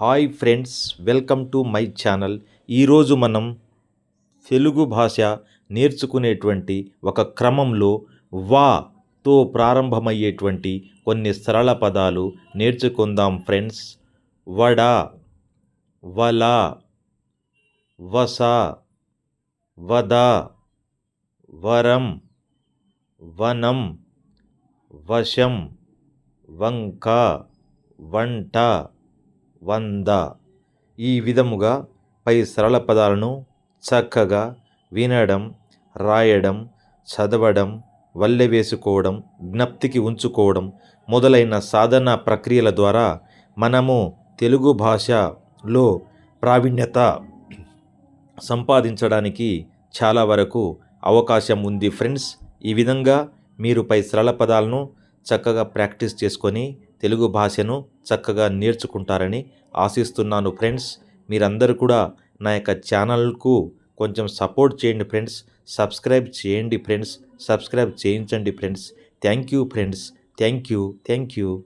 Hi friends welcome to my channel. ఈరోజు మనం తెలుగు భాష నేర్చుకునేటువంటి ఒక క్రమంలో వాతో ప్రారంభమయ్యేటువంటి కొన్ని సరళ పదాలు నేర్చుకుందాం ఫ్రెండ్స్. వడ వల వస వద వరం వనం వశం వంక వంట వంద. ఈ విధముగా పై సరళ పదాలను చక్కగా వినడం రాయడం చదవడం వల్లె వేసుకోవడం జ్ఞప్తికి ఉంచుకోవడం మొదలైన సాధన ప్రక్రియల ద్వారా మనము తెలుగు భాషలో ప్రావీణ్యత సంపాదించడానికి చాలా వరకు అవకాశం ఉంది. ఫ్రెండ్స్ ఈ విధంగా మీరు పై సరళ పదాలను చక్కగా ప్రాక్టీస్ చేసుకొని తెలుగు భాషను చక్కగా నేర్చుకుంటారని ఆశిస్తున్నాను ఫ్రెండ్స్. మీరందరూ కూడా నా యొక్క ఛానల్కు కొంచెం సపోర్ట్ చేయండి ఫ్రెండ్స్. సబ్స్క్రైబ్ చేయండి ఫ్రెండ్స్. సబ్స్క్రైబ్ చేయించండి friends. Thank you friends. Thank you. Thank you.